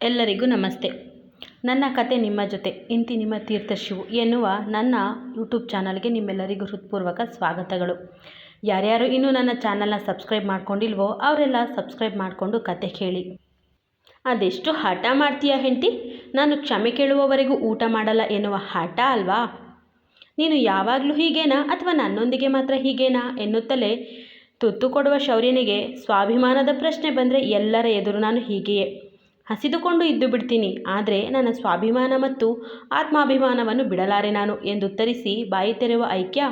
ಎಲ್ಲರಿಗೂ ನಮಸ್ತೆ. ನನ್ನ ಕತೆ ನಿಮ್ಮ ಜೊತೆ, ಇಂತಿ ನಿಮ್ಮ ತೀರ್ಥಶಿವು ಎನ್ನುವ ನನ್ನ ಯೂಟ್ಯೂಬ್ ಚಾನಲ್ಗೆ ನಿಮ್ಮೆಲ್ಲರಿಗೂ ಹೃತ್ಪೂರ್ವಕ ಸ್ವಾಗತಗಳು. ಯಾರ್ಯಾರು ಇನ್ನೂ ನನ್ನ ಚಾನಲ್ನ ಸಬ್ಸ್ಕ್ರೈಬ್ ಮಾಡ್ಕೊಂಡಿಲ್ವೋ ಅವರೆಲ್ಲ ಸಬ್ಸ್ಕ್ರೈಬ್ ಮಾಡಿಕೊಂಡು ಕತೆ ಕೇಳಿ. ಅದೆಷ್ಟು ಹಠ ಮಾಡ್ತೀಯ ಹೆಂಡತಿ? ನಾನು ಕ್ಷಮೆ ಕೇಳುವವರೆಗೂ ಊಟ ಮಾಡಲ್ಲ ಎನ್ನುವ ಹಠ ಅಲ್ವಾ? ನೀನು ಯಾವಾಗಲೂ ಹೀಗೇನಾ ಅಥವಾ ನನ್ನೊಂದಿಗೆ ಮಾತ್ರ ಹೀಗೇನಾ ಎನ್ನುತ್ತಲೇ ತುತ್ತು ಕೊಡುವ ಶೌರ್ಯನಿಗೆ ಸ್ವಾಭಿಮಾನದ ಪ್ರಶ್ನೆ ಬಂದರೆ ಎಲ್ಲರ ಎದುರು ನಾನು ಹೀಗೆಯೇ. ಹಸಿದುಕೊಂಡು ಇದ್ದು ಬಿಡ್ತೀನಿ. ಆದರೆ ನನ್ನ ಸ್ವಾಭಿಮಾನ ಮತ್ತು ಆತ್ಮಾಭಿಮಾನವನ್ನು ಬಿಡಲಾರೆ ನಾನು ಎಂದುತ್ತರಿಸಿ ಬಾಯಿ ತೆರೆಯುವ ಐಕ್ಯ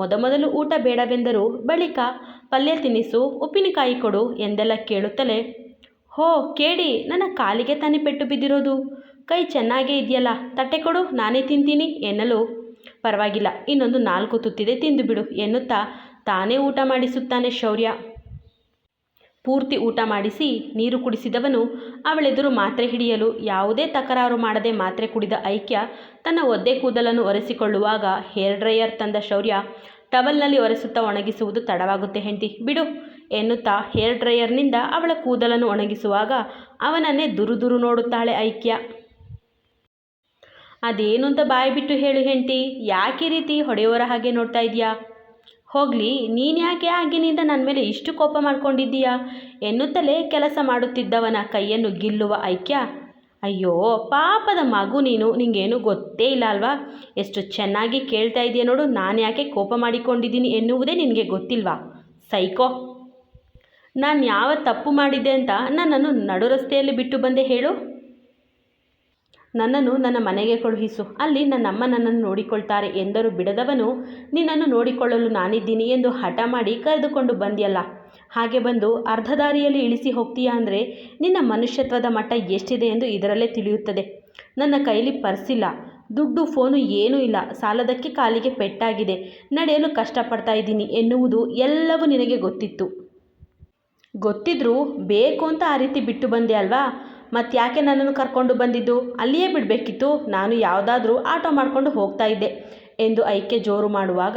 ಮೊದಮೊದಲು ಊಟ ಬೇಡವೆಂದರೂ ಬಳಿಕ ಪಲ್ಯ ತಿನ್ನಿಸು, ಉಪ್ಪಿನಕಾಯಿ ಕೊಡು ಎಂದೆಲ್ಲ ಕೇಳುತ್ತಲೇ, ಹೋ ಕೇಳಿ ನನ್ನ ಕಾಲಿಗೆ ತಾನೇ ಪೆಟ್ಟು ಬಿದ್ದಿರೋದು. ಕೈ ಚೆನ್ನಾಗೇ ಇದೆಯಲ್ಲ, ತಟ್ಟೆ ಕೊಡು, ನಾನೇ ತಿಂತೀನಿ ಎನ್ನಲು. ಪರವಾಗಿಲ್ಲ, ಇನ್ನೊಂದು ನಾಲ್ಕು ತುತ್ತಿದೆ ತಿಂದು ಬಿಡು ಎನ್ನುತ್ತಾ ತಾನೇ ಊಟ ಮಾಡಿಸುತ್ತಾನೆ ಶೌರ್ಯ. ಪೂರ್ತಿ ಊಟ ಮಾಡಿಸಿ ನೀರು ಕುಡಿಸಿದವನು ಅವಳೆದುರು ಮಾತ್ರೆ ಹಿಡಿಯಲು ಯಾವುದೇ ತಕರಾರು ಮಾಡದೆ ಮಾತ್ರೆ ಕುಡಿದ ಐಕ್ಯ ತನ್ನ ಒದ್ದೆ ಕೂದಲನ್ನು ಒರೆಸಿಕೊಳ್ಳುವಾಗ ಹೇರ್ ಡ್ರೈಯರ್ ತಂದ ಶೌರ್ಯ ಟವಲ್ನಲ್ಲಿ ಒರೆಸುತ್ತಾ ಒಣಗಿಸುವುದು ತಡವಾಗುತ್ತೆ ಹೆಂಡತಿ. ಬಿಡು ಎನ್ನುತ್ತಾ ಹೇರ್ ಡ್ರೈಯರ್ನಿಂದ ಅವಳ ಕೂದಲನ್ನು ಒಣಗಿಸುವಾಗ ಅವನನ್ನೇ ದುರು ದುರು ನೋಡುತ್ತಾಳೆ ಐಕ್ಯ. ಅದೇನು ಅಂತ ಬಾಯಿ ಬಿಟ್ಟು ಹೇಳು ಹೆಂಡತಿ, ಯಾಕೆ ರೀತಿ ಹೊಡೆಯೋರ ಹಾಗೆ ನೋಡ್ತಾ ಇದೆಯಾ? ಹೋಗಲಿ, ನೀನು ಯಾಕೆ ಆಗಿನಿಂದ ನನ್ನ ಮೇಲೆ ಇಷ್ಟು ಕೋಪ ಮಾಡ್ಕೊಂಡಿದ್ದೀಯಾ? ಎನ್ನುತ್ತಲೇ ಕೆಲಸ ಮಾಡುತ್ತಿದ್ದವನ ಕೈಯನ್ನು ಗಿಲ್ಲುವ ಐಕ್ಯ. ಅಯ್ಯೋ, ಪಾಪದ ಮಗು ನೀನು, ನಿಂಗೇನು ಗೊತ್ತೇ ಇಲ್ಲ ಅಲ್ವಾ? ಎಷ್ಟು ಚೆನ್ನಾಗಿ ಕೇಳ್ತಾ ಇದೆಯಾ ನೋಡು, ನಾನು ಯಾಕೆ ಕೋಪ ಮಾಡಿಕೊಂಡಿದ್ದೀನಿ ಎನ್ನುವುದೇ ನಿನಗೆ ಗೊತ್ತಿಲ್ವಾ? ಸೈಕೋ. ನಾನು ಯಾವ ತಪ್ಪು ಮಾಡಿದ್ದೆ ಅಂತ ನನ್ನನ್ನು ನಡು ರಸ್ತೆಯಲ್ಲಿ ಬಿಟ್ಟು ಬಂದೆ ಹೇಳು. ನನ್ನನ್ನು ನನ್ನ ಮನೆಗೆ ಕಳುಹಿಸು. ಅಲ್ಲಿ ನನ್ನಮ್ಮ ನನ್ನನ್ನು ನೋಡಿಕೊಳ್ತಾರೆ ಎಂದರು. ಬಿಡದವನು, ನಿನ್ನನ್ನು ನೋಡಿಕೊಳ್ಳಲು ನಾನಿದ್ದೀನಿ ಎಂದು ಹಠ ಮಾಡಿ ಕರೆದುಕೊಂಡು ಬಂದಿಯಲ್ಲ. ಹಾಗೆ ಬಂದು ಅರ್ಧ ದಾರಿಯಲ್ಲಿ ಇಳಿಸಿ ಹೋಗ್ತೀಯಾ ಅಂದರೆ ನಿನ್ನ ಮನುಷ್ಯತ್ವದ ಮಟ್ಟ ಎಷ್ಟಿದೆ ಎಂದು ಇದರಲ್ಲೇ ತಿಳಿಯುತ್ತದೆ. ನನ್ನ ಕೈಲಿ ಪರ್ಸಿಲ್ಲ. ದುಡ್ಡು, ಫೋನು ಏನೂ ಇಲ್ಲ. ಸಾಲದಕ್ಕೆ ಕಾಲಿಗೆ ಪೆಟ್ಟಾಗಿದೆ. ನಡೆಯಲು ಕಷ್ಟಪಡ್ತಾ ಇದ್ದೀನಿ ಎನ್ನುವುದು ಎಲ್ಲವೂ ನಿನಗೆ ಗೊತ್ತಿತ್ತು. ಗೊತ್ತಿದ್ರೂ ಬೇಕು ಅಂತ ಆ ರೀತಿ ಬಿಟ್ಟು ಬಂದೆ ಅಲ್ವಾ? ಮತ್ತು ಯಾಕೆ ನನ್ನನ್ನು ಕರ್ಕೊಂಡು ಬಂದಿದ್ದು? ಅಲ್ಲಿಯೇ ಬಿಡಬೇಕಿತ್ತು. ನಾನು ಯಾವುದಾದ್ರೂ ಆಟೋ ಮಾಡಿಕೊಂಡು ಹೋಗ್ತಾ ಇದ್ದೆ ಎಂದು ಐಕ್ಯ ಜೋರು ಮಾಡುವಾಗ,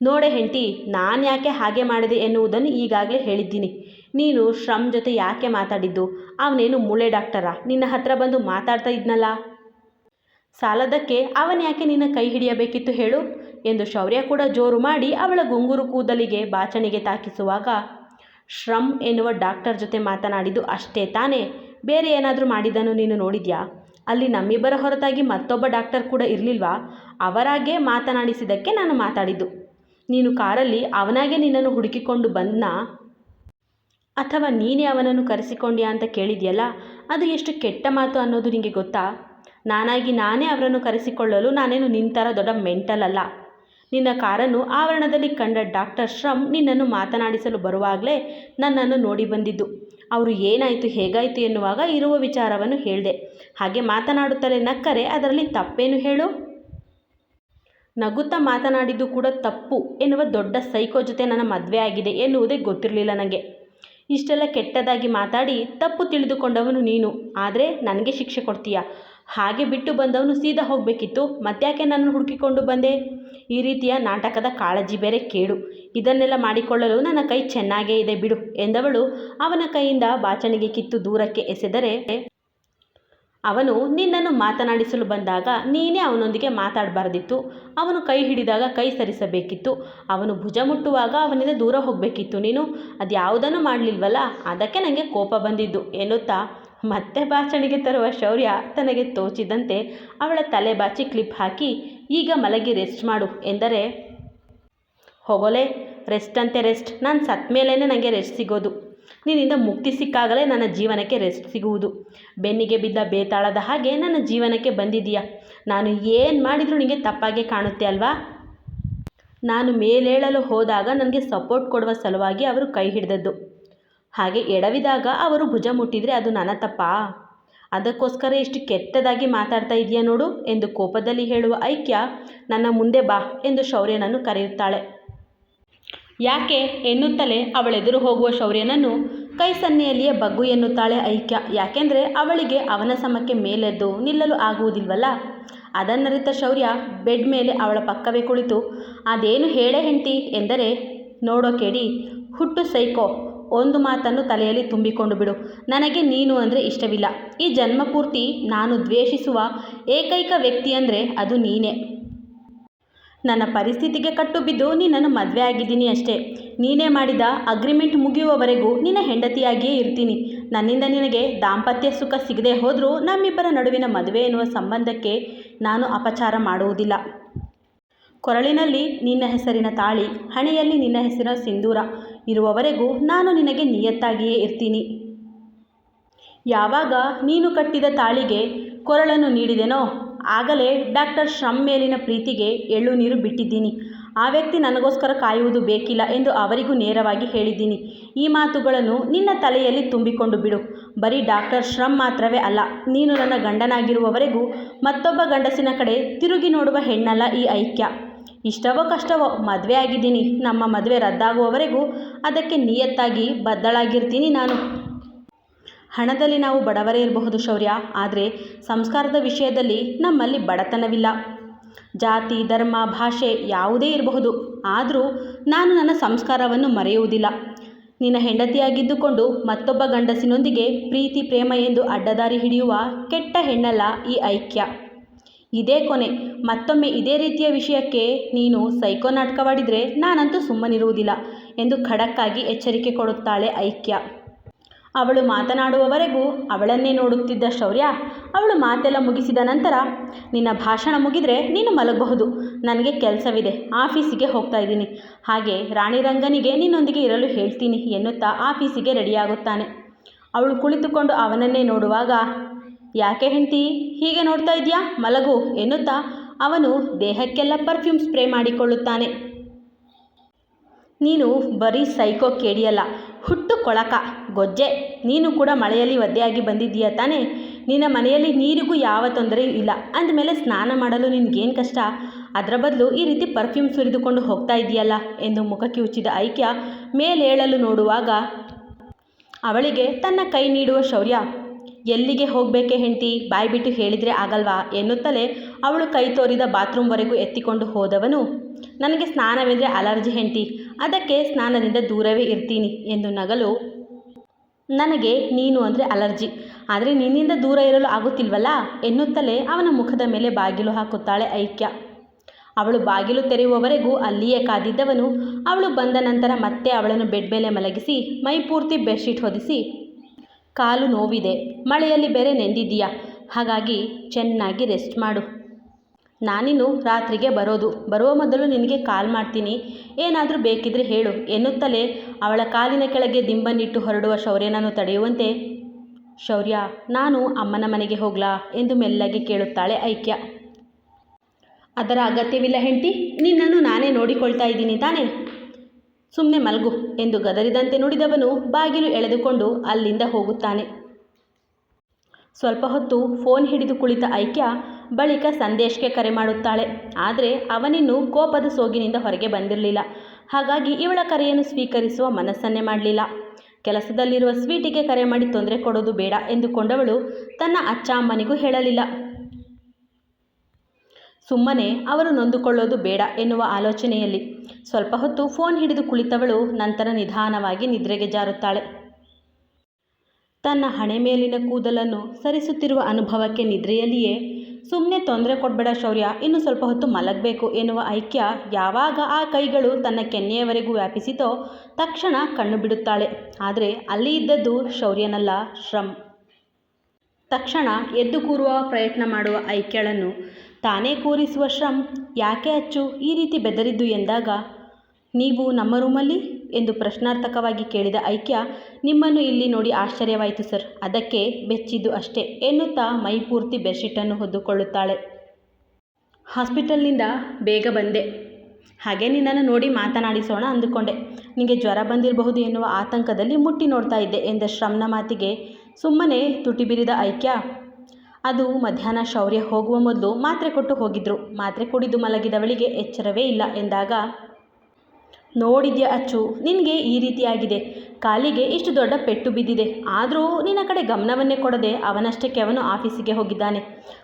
ನೋಡೆ ಹೆಂಡತಿ, ನಾನು ಯಾಕೆ ಹಾಗೆ ಮಾಡಿದೆ ಎನ್ನುವುದನ್ನು ಈಗಾಗಲೇ ಹೇಳಿದ್ದೀನಿ. ನೀನು ಶ್ರಮ್ ಜೊತೆ ಯಾಕೆ ಮಾತಾಡಿದ್ದು? ಅವನೇನು ಮೂಳೆ ಡಾಕ್ಟರಾ? ನಿನ್ನ ಹತ್ರ ಬಂದು ಮಾತಾಡ್ತಾ ಇದ್ನಲ್ಲ. ಸಾಲದಕ್ಕೆ ಅವನು ಯಾಕೆ ನಿನ್ನ ಕೈ ಹಿಡಿಯಬೇಕಿತ್ತು ಹೇಳು ಎಂದು ಶೌರ್ಯ ಕೂಡ ಜೋರು ಮಾಡಿ ಅವಳ ಗುಂಗುರು ಕೂದಲಿಗೆ ಬಾಚಣಿಗೆ ತಾಕಿಸುವಾಗ ಶ್ರಮ್ ಎನ್ನುವ ಡಾಕ್ಟರ್ ಜೊತೆ ಮಾತನಾಡಿದ್ದು ಅಷ್ಟೇ ತಾನೇ. ಬೇರೆ ಏನಾದರೂ ಮಾಡಿದ್ದನ್ನು ನೀನು ನೋಡಿದ್ಯಾ? ಅಲ್ಲಿ ನಮ್ಮಿಬ್ಬರ ಹೊರತಾಗಿ ಮತ್ತೊಬ್ಬ ಡಾಕ್ಟರ್ ಕೂಡ ಇರಲಿಲ್ವಾ? ಅವರಾಗೇ ಮಾತನಾಡಿಸಿದ್ದಕ್ಕೆ ನಾನು ಮಾತಾಡಿದ್ದು. ನೀನು ಕಾರಲ್ಲಿ ಅವನಾಗೆ ನಿನ್ನನ್ನು ಹುಡುಕಿಕೊಂಡು ಬಂದನಾ? ಅಥವಾ ನೀನೇ ಅವನನ್ನು ಕರೆಸಿಕೊಂಡ್ಯಾ ಅಂತ ಕೇಳಿದ್ಯಲ್ಲ? ಅದು ಎಷ್ಟು ಕೆಟ್ಟ ಮಾತು ಅನ್ನೋದು ನಿಮಗೆ ಗೊತ್ತಾ? ನಾನಾಗಿ ನಾನೇ ಅವರನ್ನು ಕರೆಸಿಕೊಳ್ಳಲು ನಾನೇನು ನಿನ್ನ ಥರ ದೊಡ್ಡ ಮೆಂಟಲ್ ಅಲ್ಲ. ನಿನ್ನ ಕಾರನ್ನು ಆವರಣದಲ್ಲಿ ಕಂಡ ಡಾಕ್ಟರ್ ಶ್ರಮ್ ನಿನ್ನನ್ನು ಮಾತನಾಡಿಸಲು ಬರುವಾಗಲೇ ನನ್ನನ್ನು ನೋಡಿ ಬಂದಿದ್ದು. ಅವರು ಏನಾಯಿತು, ಹೇಗಾಯಿತು ಎನ್ನುವಾಗ ಇರುವ ವಿಚಾರವನ್ನು ಹೇಳಿದೆ. ಹಾಗೆ ಮಾತನಾಡುತ್ತಲೇ ನಕ್ಕರೆ, ಅದರಲ್ಲಿ ತಪ್ಪೇನು ಹೇಳು? ನಗುತ್ತಾ ಮಾತನಾಡಿದ್ದು ಕೂಡ ತಪ್ಪು ಎನ್ನುವ ದೊಡ್ಡ ಸೈಕೋ ಜೊತೆ ನನ್ನ ಮದುವೆ ಆಗಿದೆ ಎನ್ನುವುದೇ ಗೊತ್ತಿರಲಿಲ್ಲ ನನಗೆ. ಇಷ್ಟೆಲ್ಲ ಕೆಟ್ಟದಾಗಿ ಮಾತಾಡಿ ತಪ್ಪು ತಿಳಿದುಕೊಂಡವನು ನೀನು. ಆದರೆ ನನಗೆ ಶಿಕ್ಷೆ ಕೊಡ್ತೀಯಾ? ಹಾಗೆ ಬಿಟ್ಟು ಬಂದವನು ಸೀದಾ ಹೋಗಬೇಕಿತ್ತು. ಮತ್ತ್ಯಾಕೆ ನನ್ನನ್ನು ಹುಡುಕಿಕೊಂಡು ಬಂದೆ? ಈ ರೀತಿಯ ನಾಟಕದ ಕಾಳಜಿ ಬೇರೆ ಕೇಡು. ಇದನ್ನೆಲ್ಲ ಮಾಡಿಕೊಳ್ಳಲು ನನ್ನ ಕೈ ಚೆನ್ನಾಗೇ ಇದೆ ಬಿಡು ಎಂದವಳು. ಅವನ ಕೈಯಿಂದ ಬಾಚಣಿಗೆ ಕಿತ್ತು ದೂರಕ್ಕೆ ಎಸೆದರೆ ಅವನು, ನಿನ್ನನ್ನು ಮಾತನಾಡಿಸಲು ಬಂದಾಗ ನೀನೇ ಅವನೊಂದಿಗೆ ಮಾತಾಡಬಾರ್ದಿತ್ತು. ಅವನು ಕೈ ಹಿಡಿದಾಗ ಕೈ ಸರಿಸಬೇಕಿತ್ತು. ಅವನು ಭುಜ ಮುಟ್ಟುವಾಗ ಅವನಿಂದ ದೂರ ಹೋಗಬೇಕಿತ್ತು ನೀನು. ಅದು ಯಾವುದನ್ನು ಮಾಡಲಿಲ್ವಲ್ಲ? ಅದಕ್ಕೆ ನನಗೆ ಕೋಪ ಬಂದಿದ್ದು ಎನ್ನುತ್ತಾ ಮತ್ತೆ ಬಾಚಣಿಗೆ ತರುವ ಶೌರ್ಯ ತನಗೆ ತೋಚಿದಂತೆ ಅವಳ ತಲೆ ಬಾಚಿ ಕ್ಲಿಪ್ ಹಾಕಿ, ಈಗ ಮಲಗಿ ರೆಸ್ಟ್ ಮಾಡು ಎಂದರೆ, ಹೋಗೋಲೆ, ರೆಸ್ಟ್ ಅಂತೆ ರೆಸ್ಟ್. ನಾನು ಸತ್ತ ಮೇಲೇ ನನಗೆ ರೆಸ್ಟ್ ಸಿಗೋದು. ನಿನ್ನಿಂದ ಮುಕ್ತಿ ಸಿಕ್ಕಾಗಲೇ ನನ್ನ ಜೀವನಕ್ಕೆ ರೆಸ್ಟ್ ಸಿಗುವುದು. ಬೆನ್ನಿಗೆ ಬಿದ್ದ ಬೇತಾಳದ ಹಾಗೆ ನನ್ನ ಜೀವನಕ್ಕೆ ಬಂದಿದೀಯಾ ನಾನು ಏನು ಮಾಡಿದರೂ ನಿನಗೆ ತಪ್ಪಾಗೆ ಕಾಣುತ್ತೆ ಅಲ್ವಾ? ನಾನು ಮೇಲೇಳಲು ಹೋದಾಗ ನನಗೆ ಸಪೋರ್ಟ್ ಕೊಡುವ ಸಲುವಾಗಿ ಅವರು ಕೈ ಹಿಡಿದದ್ದು. ಹಾಗೆ ಎಡವಿದಾಗ ಅವರು ಭುಜ ಮುಟ್ಟಿದರೆ ಅದು ನನ್ನ ತಪ್ಪಾ? ಅದಕ್ಕೋಸ್ಕರ ಎಷ್ಟು ಕೆಟ್ಟದಾಗಿ ಮಾತಾಡ್ತಾ ಇದೆಯಾ ನೋಡು ಎಂದು ಕೋಪದಲ್ಲಿ ಹೇಳುವ ಐಕ್ಯ, ನನ್ನ ಮುಂದೆ ಬಾ ಎಂದು ಶೌರ್ಯನನ್ನು ಕರೆಯುತ್ತಾಳೆ. ಯಾಕೆ? ಎನ್ನುತ್ತಲೇ ಅವಳೆದುರು ಹೋಗುವ ಶೌರ್ಯನನ್ನು ಕೈ ಸನ್ನೆಯಲ್ಲಿಯೇ ಬಗ್ಗು ಎನ್ನುತ್ತಾಳೆ ಐಕ್ಯ. ಯಾಕೆಂದರೆ ಅವಳಿಗೆ ಅವನ ಸಮಕ್ಕೆ ಮೇಲೆದ್ದು ನಿಲ್ಲಲು ಆಗುವುದಿಲ್ವಲ್ಲ? ಅದನ್ನರಿತ ಶೌರ್ಯ ಬೆಡ್ ಮೇಲೆ ಅವಳ ಪಕ್ಕವೇ ಕುಳಿತು, ಅದೇನು ಹೇಳೆ ಹೆಂಡತಿ? ಎಂದರೆ, ನೋಡೋ ಕೇಳಿ ಹುಟ್ಟು ಸೈಕೋ ಒಂದು ಮಾತನ್ನು ತಲೆಯಲ್ಲಿ ತುಂಬಿಕೊಂಡು ಬಿಡು. ನನಗೆ ನೀನು ಅಂದರೆ ಇಷ್ಟವಿಲ್ಲ. ಈ ಜನ್ಮಪೂರ್ತಿ ನಾನು ದ್ವೇಷಿಸುವ ಏಕೈಕ ವ್ಯಕ್ತಿ ಅಂದರೆ ಅದು ನೀನೇ. ನನ್ನ ಪರಿಸ್ಥಿತಿಗೆ ಕಟ್ಟು ಬಿದ್ದು ನಿನ್ನನ್ನು ಮದುವೆ ಆಗಿದ್ದೀನಿ ಅಷ್ಟೇ. ನೀನೇ ಮಾಡಿದ ಅಗ್ರಿಮೆಂಟ್ ಮುಗಿಯುವವರೆಗೂ ನಿನ್ನ ಹೆಂಡತಿಯಾಗಿಯೇ ಇರ್ತೀನಿ. ನನ್ನಿಂದ ನಿನಗೆ ದಾಂಪತ್ಯ ಸುಖ ಸಿಗದೆ ಹೋದರೂ ನಮ್ಮಿಬ್ಬರ ನಡುವಿನ ಮದುವೆ ಎನ್ನುವ ಸಂಬಂಧಕ್ಕೆ ನಾನು ಅಪಚಾರ ಮಾಡುವುದಿಲ್ಲ. ಕೊರಳಿನಲ್ಲಿ ನಿನ್ನ ಹೆಸರಿನ ತಾಳಿ, ಹಣೆಯಲ್ಲಿ ನಿನ್ನ ಹೆಸರಿನ ಸಿಂಧೂರ ಇರುವವರೆಗೂ ನಾನು ನಿನಗೆ ನಿಯತ್ತಾಗಿಯೇ ಇರ್ತೀನಿ. ಯಾವಾಗ ನೀನು ಕಟ್ಟಿದ ತಾಳಿಗೆ ಕೊರಳನ್ನು ನೀಡಿದೆನೋ, ಆಗಲೇ ಡಾಕ್ಟರ್ ಶ್ರಮ್ ಮೇಲಿನ ಪ್ರೀತಿಗೆ ಎಳ್ಳು ನೀರು ಬಿಟ್ಟಿದ್ದೀನಿ. ಆ ವ್ಯಕ್ತಿ ನನಗೋಸ್ಕರ ಕಾಯುವುದು ಬೇಕಿಲ್ಲ ಎಂದು ಅವರಿಗೂ ನೇರವಾಗಿ ಹೇಳಿದ್ದೀನಿ. ಈ ಮಾತುಗಳನ್ನು ನಿನ್ನ ತಲೆಯಲ್ಲಿ ತುಂಬಿಕೊಂಡು ಬಿಡು. ಬರೀ ಡಾಕ್ಟರ್ ಶ್ರಮ್ ಮಾತ್ರವೇ ಅಲ್ಲ, ನೀನು ನನ್ನ ಗಂಡನಾಗಿರುವವರೆಗೂ ಮತ್ತೊಬ್ಬ ಗಂಡಸಿನ ಕಡೆ ತಿರುಗಿ ನೋಡುವ ಹೆಣ್ಣಲ್ಲ ಈ ಐಕ್ಯ. ಇಷ್ಟವೋ ಕಷ್ಟವೋ ಮದುವೆ ಆಗಿದ್ದೀನಿ. ನಮ್ಮ ಮದುವೆ ರದ್ದಾಗುವವರೆಗೂ ಅದಕ್ಕೆ ನಿಯತ್ತಾಗಿ ಬದ್ದಳಾಗಿರ್ತೀನಿ ನಾನು. ಹಣದಲ್ಲಿ ನಾವು ಬಡವರೇ ಇರಬಹುದು ಶೌರ್ಯ. ಆದರೆ ಸಂಸ್ಕಾರದ ವಿಷಯದಲ್ಲಿ ನಮ್ಮಲ್ಲಿ ಬಡತನವಿಲ್ಲ. ಜಾತಿ, ಧರ್ಮ, ಭಾಷೆ ಯಾವುದೇ ಇರಬಹುದು. ಆದರೂ ನಾನು ನನ್ನ ಸಂಸ್ಕಾರವನ್ನು ಮರೆಯುವುದಿಲ್ಲ. ನಿನ್ನ ಹೆಂಡತಿಯಾಗಿದ್ದುಕೊಂಡು ಮತ್ತೊಬ್ಬ ಗಂಡಸಿನೊಂದಿಗೆ ಪ್ರೀತಿ, ಪ್ರೇಮ ಎಂದು ಅಡ್ಡದಾರಿ ಹಿಡಿಯುವ ಕೆಟ್ಟ ಹೆಣ್ಣಲ್ಲ ಈ ಐಕ್ಯ. ಇದೇ ಕೊನೆ. ಮತ್ತೊಮ್ಮೆ ಇದೇ ರೀತಿಯ ವಿಷಯಕ್ಕೆ ನೀನು ಸೈಕೋ ನಾಟಕವಾಡಿದರೆ ನಾನಂತೂ ಸುಮ್ಮನಿರುವುದಿಲ್ಲ ಎಂದು ಖಡಕ್ಕಾಗಿ ಎಚ್ಚರಿಕೆ ಕೊಡುತ್ತಾಳೆ ಐಕ್ಯ. ಅವಳು ಮಾತನಾಡುವವರೆಗೂ ಅವಳನ್ನೇ ನೋಡುತ್ತಿದ್ದ ಶೌರ್ಯ, ಅವಳು ಮಾತೆಲ್ಲ ಮುಗಿಸಿದ ನಂತರ, ನಿನ್ನ ಭಾಷಣ ಮುಗಿದರೆ ನೀನು ಮಲಗಬಹುದು, ನನಗೆ ಕೆಲಸವಿದೆ, ಆಫೀಸಿಗೆ ಹೋಗ್ತಾ ಇದ್ದೀನಿ. ಹಾಗೆ ರಾಣಿ ರಂಗನಿಗೆ ನಿನ್ನೊಂದಿಗೆ ಇರಲು ಹೇಳ್ತೀನಿ ಎನ್ನುತ್ತಾ ಆಫೀಸಿಗೆ ರೆಡಿಯಾಗುತ್ತಾನೆ. ಅವಳು ಕುಳಿತುಕೊಂಡು ಅವನನ್ನೇ ನೋಡುವಾಗ ಯಾಕೆ ಹೆಂಡತಿ? ಹೀಗೆ ನೋಡ್ತಾ ಇದೆಯಾ? ಮಲಗು ಎನ್ನುತ್ತಾ ಅವನು ದೇಹಕ್ಕೆಲ್ಲ ಪರ್ಫ್ಯೂಮ್ ಸ್ಪ್ರೇ ಮಾಡಿಕೊಳ್ಳುತ್ತಾನೆ. ನೀನು ಬರೀ ಸೈಕೋ ಕೇಡಿಯಲ್ಲ ಹುಟ್ಟು ಕೊಳಕ, ಗೊಜ್ಜೆ. ನೀನು ಕೂಡ ಮಳೆಯಲ್ಲಿ ಒದ್ದೆಯಾಗಿ ಬಂದಿದ್ದೀಯ ತಾನೇ? ನಿನ್ನ ಮನೆಯಲ್ಲಿ ನೀರಿಗೂ ಯಾವ ತೊಂದರೆಯೂ ಇಲ್ಲ. ಅಂದಮೇಲೆ ಸ್ನಾನ ಮಾಡಲು ನಿನಗೇನು ಕಷ್ಟ? ಅದರ ಬದಲು ಈ ರೀತಿ ಪರ್ಫ್ಯೂಮ್ ಸುರಿದುಕೊಂಡು ಹೋಗ್ತಾ ಇದೆಯಲ್ಲ ಎಂದು ಮುಖಕ್ಕೆ ಉಚ್ಚಿದ ಐಕ್ಯ ಮೇಲೇಳಲು ನೋಡುವಾಗ ಅವಳಿಗೆ ತನ್ನ ಕೈ ನೀಡುವ ಶೌರ್ಯ ಎಲ್ಲಿಗೆ ಹೋಗಬೇಕೆ ಹೆಂಡತಿ? ಬಾಯಿ ಬಿಟ್ಟು ಹೇಳಿದರೆ ಆಗಲ್ವಾ? ಎನ್ನುತ್ತಲೇ ಅವಳು ಕೈ ತೋರಿದ ಬಾತ್ರೂಮ್ವರೆಗೂ ಎತ್ತಿಕೊಂಡು ಹೋದವನು. ನನಗೆ ಸ್ನಾನವೆಂದರೆ ಅಲರ್ಜಿ ಹೆಂಡತಿ. ಅದಕ್ಕೆ ಸ್ನಾನದಿಂದ ದೂರವೇ ಇರ್ತೀನಿ ಎಂದು ನಗಲು. ನನಗೆ ನೀನು ಅಂದರೆ ಅಲರ್ಜಿ. ಆದರೆ ನಿನ್ನಿಂದ ದೂರ ಇರಲು ಆಗುತ್ತಿಲ್ವಲ್ಲ? ಎನ್ನುತ್ತಲೇ ಅವನ ಮುಖದ ಮೇಲೆ ಬಾಗಿಲು ಹಾಕುತ್ತಾಳೆ ಐಕ್ಯ. ಅವಳು ಬಾಗಿಲು ತೆರೆಯುವವರೆಗೂ ಅಲ್ಲಿಯೇ ಕಾದಿದ್ದವನು. ಅವಳು ಬಂದ ನಂತರ ಮತ್ತೆ ಅವಳನ್ನು ಬೆಡ್ ಮೇಲೆ ಮಲಗಿಸಿ ಮೈಪೂರ್ತಿ ಬೆಡ್ಶೀಟ್ ಹೊದಿಸಿ ಕಾಲು ನೋವಿದೆ. ಮಳೆಯಲ್ಲಿ ಬೇರೆ ನೆಂದಿದ್ದೀಯಾ? ಹಾಗಾಗಿ ಚೆನ್ನಾಗಿ ರೆಸ್ಟ್ ಮಾಡು. ನಾನಿನ್ನು ರಾತ್ರಿಗೆ ಬರೋದು. ಬರುವ ಮೊದಲು ನಿನಗೆ ಕಾಲ್ ಮಾಡ್ತೀನಿ. ಏನಾದರೂ ಬೇಕಿದ್ರೆ ಹೇಳು. ಎನ್ನುತ್ತಲೇ ಅವಳ ಕಾಲಿನ ಕೆಳಗೆ ದಿಂಬನ್ನಿಟ್ಟು ಹೊರಡುವ ಶೌರ್ಯನನ್ನು ತಡೆಯುವಂತೆ. ಶೌರ್ಯ, ನಾನು ಅಮ್ಮನ ಮನೆಗೆ ಹೋಗ್ಲಾ? ಎಂದು ಮೆಲ್ಲಗೆ ಕೇಳುತ್ತಾಳೆ ಐಕ್ಯ. ಅದರ ಅಗತ್ಯವಿಲ್ಲ ಹೆಂಡತಿ. ನಿನ್ನನ್ನು ನಾನೇ ನೋಡಿಕೊಳ್ತಾ ಇದ್ದೀನಿ ತಾನೇ? ಸುಮ್ಮನೆ ಮಲಗು ಎಂದು ಗದರಿದಂತೆ ನುಡಿದವನು ಬಾಗಿಲು ಎಳೆದುಕೊಂಡು ಅಲ್ಲಿಂದ ಹೋಗುತ್ತಾನೆ. ಸ್ವಲ್ಪ ಹೊತ್ತು ಫೋನ್ ಹಿಡಿದು ಕುಳಿತ ಐಕ್ಯ ಬಳಿಕ ಸಂದೇಶ್ಗೆ ಕರೆ ಮಾಡುತ್ತಾಳೆ. ಆದರೆ ಅವನಿನ್ನು ಕೋಪದ ಸೋಗಿನಿಂದ ಹೊರಗೆ ಬಂದಿರಲಿಲ್ಲ. ಹಾಗಾಗಿ ಇವಳ ಕರೆಯನ್ನು ಸ್ವೀಕರಿಸುವ ಮನಸ್ಸನ್ನೇ ಮಾಡಲಿಲ್ಲ. ಕೆಲಸದಲ್ಲಿರುವ ಸ್ವೀಟಿಗೆ ಕರೆ ಮಾಡಿ ತೊಂದರೆ ಕೊಡೋದು ಬೇಡ ಎಂದುಕೊಂಡವಳು ತನ್ನ ಅಚ್ಚ ಅಮ್ಮನಿಗೂ ಹೇಳಲಿಲ್ಲ. ಸುಮ್ಮನೆ ಅವರು ನೊಂದುಕೊಳ್ಳೋದು ಬೇಡ ಎನ್ನುವ ಆಲೋಚನೆಯಲ್ಲಿ. ಸ್ವಲ್ಪ ಹೊತ್ತು ಫೋನ್ ಹಿಡಿದು ಕುಳಿತವಳು ನಂತರ ನಿಧಾನವಾಗಿ ನಿದ್ರೆಗೆ ಜಾರುತ್ತಾಳೆ. ತನ್ನ ಹಣೆ ಮೇಲಿನ ಕೂದಲನ್ನು ಸರಿಸುತ್ತಿರುವ ಅನುಭವಕ್ಕೆ ನಿದ್ರೆಯಲ್ಲಿಯೇ ಸುಮ್ಮನೆ ತೊಂದರೆ ಕೊಡಬೇಡ ಶೌರ್ಯ, ಇನ್ನು ಸ್ವಲ್ಪ ಹೊತ್ತು ಮಲಗಬೇಕು ಎನ್ನುವ ಐಕ್ಯ ಯಾವಾಗ ಆ ಕೈಗಳು ತನ್ನ ಕೆನ್ನೆಯವರೆಗೂ ವ್ಯಾಪಿಸಿತೋ ತಕ್ಷಣ ಕಣ್ಣು ಬಿಡುತ್ತಾಳೆ. ಆದರೆ ಅಲ್ಲಿ ಇದ್ದದ್ದು ಶೌರ್ಯನಲ್ಲ, ಶ್ರಮ್. ತಕ್ಷಣ ಎದ್ದು ಕೂರುವ ಪ್ರಯತ್ನ ಮಾಡುವ ಐಕ್ಯಳನ್ನು ತಾನೇ ಕೂರಿಸುವ ಶ್ರಮ್ ಯಾಕೆ ಅಚ್ಚು ಈ ರೀತಿ ಬೆದರಿದ್ದು ಎಂದಾಗ, ನೀವು ನಮ್ಮ ರೂಮಲ್ಲಿ? ಎಂದು ಪ್ರಶ್ನಾರ್ಥಕವಾಗಿ ಕೇಳಿದ ಐಕ್ಯ, ನಿಮ್ಮನ್ನು ಇಲ್ಲಿ ನೋಡಿ ಆಶ್ಚರ್ಯವಾಯಿತು ಸರ್. ಅದಕ್ಕೆ ಬೆಚ್ಚಿದ್ದು ಅಷ್ಟೇ ಎನ್ನುತ್ತಾ ಮೈ ಪೂರ್ತಿ ಬೆಡ್ಶೀಟನ್ನು ಹೊದ್ದುಕೊಳ್ಳುತ್ತಾಳೆ. ಹಾಸ್ಪಿಟಲ್ನಿಂದ ಬೇಗ ಬಂದೆ. ಹಾಗೆ ನಿನ್ನನ್ನು ನೋಡಿ ಮಾತನಾಡಿಸೋಣ ಅಂದುಕೊಂಡೆ. ನಿಮಗೆ ಜ್ವರ ಬಂದಿರಬಹುದು ಎನ್ನುವ ಆತಂಕದಲ್ಲಿ ಮುಟ್ಟಿ ನೋಡ್ತಾ ಇದ್ದೆ ಎಂದ ಶ್ರಮ್ನ ಮಾತಿಗೆ ಸುಮ್ಮನೆ ತುಟಿಬಿರಿದ ಐಕ್ಯ ಅದು ಮಧ್ಯಾಹ್ನ ಶೌರ್ಯ ಹೋಗುವ ಮೊದಲು ಮಾತ್ರೆ ಕೊಟ್ಟು ಹೋಗಿದ್ರು. ಮಾತ್ರೆ ಕುಡಿದು ಮಲಗಿದವಳಿಗೆ ಎಚ್ಚರವೇ ಇಲ್ಲ ಎಂದಾಗ, ನೋಡಿದ್ಯಾ ಅಚ್ಚು, ನಿನಗೆ ಈ ರೀತಿಯಾಗಿದೆ. ಕಾಲಿಗೆ ಇಷ್ಟು ದೊಡ್ಡ ಪೆಟ್ಟು ಬಿದ್ದಿದೆ. ಆದರೂ ನಿನ್ನ ಕಡೆ ಗಮನವನ್ನೇ ಕೊಡದೆ ಅವನಷ್ಟಕ್ಕೆ ಅವನು ಆಫೀಸಿಗೆ ಹೋಗಿದ್ದಾನೆ.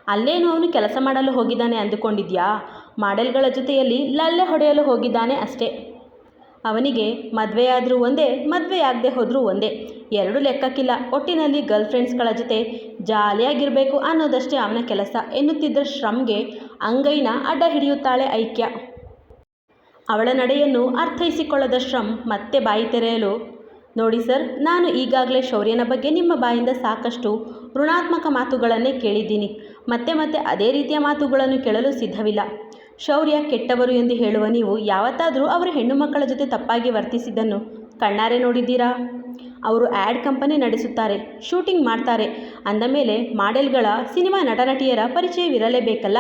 ಅಲ್ಲೇನು ಅವನು ಕೆಲಸ ಮಾಡಲು ಹೋಗಿದ್ದಾನೆ ಅಂದುಕೊಂಡಿದ್ಯಾ? ಮಾಡೆಲ್ಗಳ ಜೊತೆಯಲ್ಲಿ ಲಲ್ಲೆ ಹೊಡೆಯಲು ಹೋಗಿದ್ದಾನೆ ಅಷ್ಟೇ. ಅವನಿಗೆ ಮದುವೆಯಾದರೂ ಒಂದೇ, ಮದುವೆಯಾಗದೆ ಹೋದರೂ ಒಂದೇ. ಎರಡು ಲೆಕ್ಕಕ್ಕಿಲ್ಲ. ಒಟ್ಟಿನಲ್ಲಿ ಗರ್ಲ್ ಫ್ರೆಂಡ್ಸ್ಗಳ ಜೊತೆ ಜಾಲಿಯಾಗಿರಬೇಕು ಅನ್ನೋದಷ್ಟೇ ಅವನ ಕೆಲಸ ಎನ್ನುತ್ತಿದ್ದ ಶ್ರಮ್ಗೆ ಅಂಗೈನ ಅಡ್ಡ ಹಿಡಿಯುತ್ತಾಳೆ ಐಕ್ಯ. ಅವಳ ನಡೆಯನ್ನು ಅರ್ಥೈಸಿಕೊಳ್ಳದ ಶ್ರಮ್ ಮತ್ತೆ ಬಾಯಿ ತೆರೆಯಲು, ನೋಡಿ ಸರ್, ನಾನು ಈಗಾಗಲೇ ಶೌರ್ಯನ ಬಗ್ಗೆ ನಿಮ್ಮ ಬಾಯಿಂದ ಸಾಕಷ್ಟು ಋಣಾತ್ಮಕ ಮಾತುಗಳನ್ನೇ ಕೇಳಿದ್ದೀನಿ. ಮತ್ತೆ ಮತ್ತೆ ಅದೇ ರೀತಿಯ ಮಾತುಗಳನ್ನು ಕೇಳಲು ಸಿದ್ಧವಿಲ್ಲ. ಶೌರ್ಯ ಕೆಟ್ಟವರು ಎಂದು ಹೇಳುವ ನೀವು ಯಾವತ್ತಾದರೂ ಅವರ ಹೆಣ್ಣು ಮಕ್ಕಳ ಜೊತೆ ತಪ್ಪಾಗಿ ವರ್ತಿಸಿದ್ದನ್ನು ಕಣ್ಣಾರೆ ನೋಡಿದ್ದೀರಾ? ಅವರು ಆ್ಯಡ್ ಕಂಪನಿ ನಡೆಸುತ್ತಾರೆ, ಶೂಟಿಂಗ್ ಮಾಡ್ತಾರೆ, ಅಂದ ಮೇಲೆ ಮಾಡೆಲ್ಗಳ ಸಿನಿಮಾ ನಟನಟಿಯರ ಪರಿಚಯವಿರಲೇಬೇಕಲ್ಲ?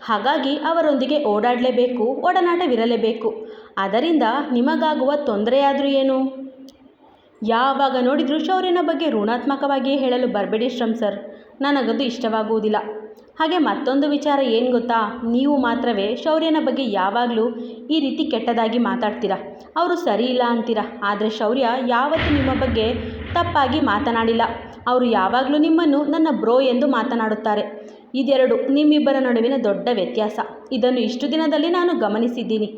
ಹಾಗಾಗಿ ಅವರೊಂದಿಗೆ ಓಡಾಡಲೇಬೇಕು, ಒಡನಾಟವಿರಲೇಬೇಕು. ಅದರಿಂದ ನಿಮಗಾಗುವ ತೊಂದರೆಯಾದರೂ ಏನು? ಯಾವಾಗ ನೋಡಿದರೂ ಶೌರ್ಯನ ಬಗ್ಗೆ ಋಣಾತ್ಮಕವಾಗಿಯೇ ಹೇಳಲು ಬರಬೇಡಿ ಶ್ರಮ್ ಸರ್. ನನಗದು ಇಷ್ಟವಾಗುವುದಿಲ್ಲ. ಹಾಗೆ ಮತ್ತೊಂದು ವಿಚಾರ ಏನು ಗೊತ್ತಾ? ನೀವು ಮಾತ್ರವೇ ಶೌರ್ಯನ ಬಗ್ಗೆ ಯಾವಾಗಲೂ ಈ ರೀತಿ ಕೆಟ್ಟದಾಗಿ ಮಾತಾಡ್ತೀರಾ? ಅವರು ಸರಿ ಇಲ್ಲ ಅಂತೀರಾ? ಆದರೆ ಶೌರ್ಯ ಯಾವತ್ತೂ ನಿಮ್ಮ ಬಗ್ಗೆ ತಪ್ಪಾಗಿ ಮಾತನಾಡಿಲ್ಲ. ಅವರು ಯಾವಾಗಲೂ ನಿಮ್ಮನ್ನು ನನ್ನ ಬ್ರೋ ಎಂದು ಮಾತನಾಡುತ್ತಾರೆ. ಇದೆರಡು ನಿಮ್ಮಿಬ್ಬರ ನಡುವಿನ ದೊಡ್ಡ ವ್ಯತ್ಯಾಸ. ಇದನ್ನು ಇಷ್ಟು ದಿನದಲ್ಲಿ ನಾನು ಗಮನಿಸಿದ್ದೀನಿ.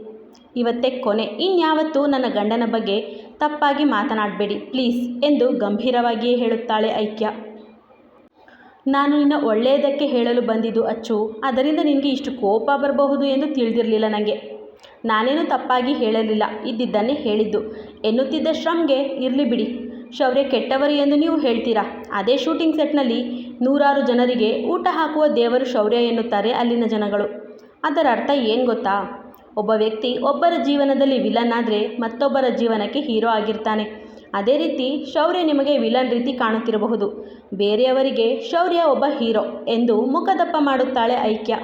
ಇವತ್ತೇ ಕೊನೆ. ಇನ್ಯಾವತ್ತೂ ನನ್ನ ಗಂಡನ ಬಗ್ಗೆ ತಪ್ಪಾಗಿ ಮಾತನಾಡಬೇಡಿ, ಪ್ಲೀಸ್, ಎಂದು ಗಂಭೀರವಾಗಿಯೇ ಹೇಳುತ್ತಾಳೆ ಐಕ್ಯ. ನಾನು ನಿನ್ನ ಒಳ್ಳೆಯದಕ್ಕೆ ಹೇಳಲು ಬಂದಿದ್ದು ಅಚ್ಚು. ಅದರಿಂದ ನಿನಗೆ ಇಷ್ಟು ಕೋಪ ಬರಬಹುದು ಎಂದು ತಿಳಿದಿರಲಿಲ್ಲ ನನಗೆ ನಾನೇನು ತಪ್ಪಾಗಿ ಹೇಳಲಿಲ್ಲ. ಇದ್ದಿದ್ದನ್ನೇ ಹೇಳಿದ್ದು. ಎನ್ನುತ್ತಿದ್ದ ಶ್ರಮ್ಗೆ ಇರಲಿ ಬಿಡಿ. ಶೌರ್ಯ ಕೆಟ್ಟವರು ಎಂದು ನೀವು ಹೇಳ್ತೀರಾ? ಅದೇ ಶೂಟಿಂಗ್ ಸೆಟ್ನಲ್ಲಿ ನೂರಾರು ಜನರಿಗೆ ಊಟ ಹಾಕುವ ದೇವರು ಶೌರ್ಯ ಎನ್ನುತ್ತಾರೆ ಅಲ್ಲಿನ ಜನಗಳು. ಅದರ ಅರ್ಥ ಏನು ಗೊತ್ತಾ? ಒಬ್ಬ ವ್ಯಕ್ತಿ ಒಬ್ಬರ ಜೀವನದಲ್ಲಿ ವಿಲನ್ ಆದರೆ ಮತ್ತೊಬ್ಬರ ಜೀವನಕ್ಕೆ ಹೀರೋ ಆಗಿರ್ತಾನೆ. ಅದೇ ರೀತಿ ಶೌರ್ಯ ನಿಮಗೆ ವಿಲನ್ ರೀತಿ ಕಾಣುತ್ತಿರಬಹುದು. ಬೇರೆಯವರಿಗೆ ಶೌರ್ಯ ಒಬ್ಬ ಹೀರೋ ಎಂದು ಮುಖದಪ್ಪ ಮಾಡುತ್ತಾಳೆ ಐಕ್ಯ.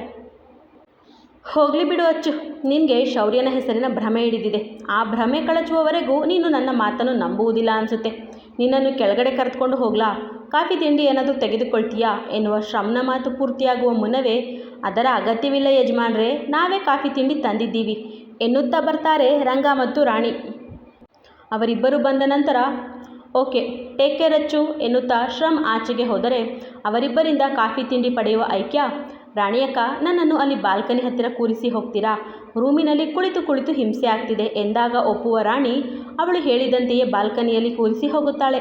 ಹೋಗಲಿ ಬಿಡು ಅಚ್ಚು, ನಿನಗೆ ಶೌರ್ಯನ ಹೆಸರಿನ ಭ್ರಮೆ ಹಿಡಿದಿದೆ. ಆ ಭ್ರಮೆ ಕಳಚುವವರೆಗೂ ನೀನು ನನ್ನ ಮಾತನ್ನು ನಂಬುವುದಿಲ್ಲ ಅನಿಸುತ್ತೆ. ನಿನ್ನನ್ನು ಕೆಳಗಡೆ ಕರೆದುಕೊಂಡು ಹೋಗ್ಲಾ? ಕಾಫಿ ತಿಂಡಿ ಏನಾದರೂ ತೆಗೆದುಕೊಳ್ತೀಯಾ? ಎನ್ನುವ ಶ್ರಮ್ನ ಮಾತು ಪೂರ್ತಿಯಾಗುವ ಮುನ್ನವೇ, ಅದರ ಅಗತ್ಯವಿಲ್ಲ ಯಜಮಾನ್ರೆ, ನಾವೇ ಕಾಫಿ ತಿಂಡಿ ತಂದಿದ್ದೀವಿ. ಎನ್ನುತ್ತಾ ಬರ್ತಾರೆ ರಂಗ ಮತ್ತು ರಾಣಿ. ಅವರಿಬ್ಬರು ಬಂದ ನಂತರ, ಓಕೆ ಟೇಕ್ ಕೇರ್ ಅಚ್ಚು ಎನ್ನುತ್ತಾ ಶ್ರಮ್ ಆಚೆಗೆ ಹೋದರೆ, ಅವರಿಬ್ಬರಿಂದ ಕಾಫಿ ತಿಂಡಿ ಪಡೆಯುವ ಐಕ್ಯ? ರಾಣಿಯಕ್ಕ, ನನ್ನನ್ನು ಅಲ್ಲಿ ಬಾಲ್ಕನಿ ಹತ್ತಿರ ಕೂರಿಸಿ ಹೋಗ್ತೀರಾ? ರೂಮಿನಲ್ಲಿ ಕುಳಿತು ಕುಳಿತು ಹಿಂಸೆ ಆಗ್ತಿದೆ ಎಂದಾಗ ಒಪ್ಪುವ ರಾಣಿ, ಅವಳು ಹೇಳಿದಂತೆಯೇ ಬಾಲ್ಕನಿಯಲ್ಲಿ ಕೂರಿಸಿ ಹೋಗುತ್ತಾಳೆ.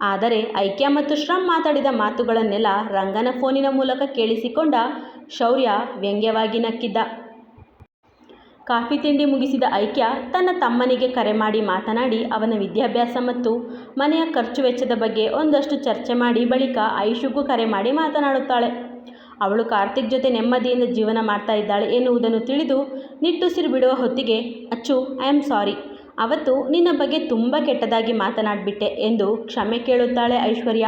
ಆದರೆ ಐಕ್ಯ ಮತ್ತು ಶ್ರಮ್ ಮಾತಾಡಿದ ಮಾತುಗಳನ್ನೆಲ್ಲ ರಂಗನ ಫೋನಿನ ಮೂಲಕ ಕೇಳಿಸಿಕೊಂಡ ಶೌರ್ಯ ವ್ಯಂಗ್ಯವಾಗಿ ನಕ್ಕಿದ್ದ. ಕಾಫಿ ತಿಂಡಿ ಮುಗಿಸಿದ ಐಕ್ಯ ತನ್ನ ತಮ್ಮನಿಗೆ ಕರೆ ಮಾಡಿ ಮಾತನಾಡಿ ಅವನ ವಿದ್ಯಾಭ್ಯಾಸ ಮತ್ತು ಮನೆಯ ಖರ್ಚು ವೆಚ್ಚದ ಬಗ್ಗೆ ಒಂದಷ್ಟು ಚರ್ಚೆ ಮಾಡಿ ಬಳಿಕ ಐಶುಗೂ ಕರೆ ಮಾಡಿ ಮಾತನಾಡುತ್ತಾಳೆ. ಅವಳು ಕಾರ್ತಿಕ್ ಜೊತೆ ನೆಮ್ಮದಿಯಿಂದ ಜೀವನ ಮಾಡ್ತಾ ಇದ್ದಾಳೆ ಎನ್ನುವುದನ್ನು ತಿಳಿದು ನಿಟ್ಟುಸಿರು ಬಿಡುವ ಹೊತ್ತಿಗೆ, ಅಚ್ಚು ಐ ಆಮ್ ಸಾರಿ ಅವತ್ತು ನಿನ್ನ ಬಗ್ಗೆ ತುಂಬ ಕೆಟ್ಟದಾಗಿ ಮಾತನಾಡಿಬಿಟ್ಟೆ ಎಂದು ಕ್ಷಮೆ ಕೇಳುತ್ತಾಳೆ ಐಶ್ವರ್ಯ.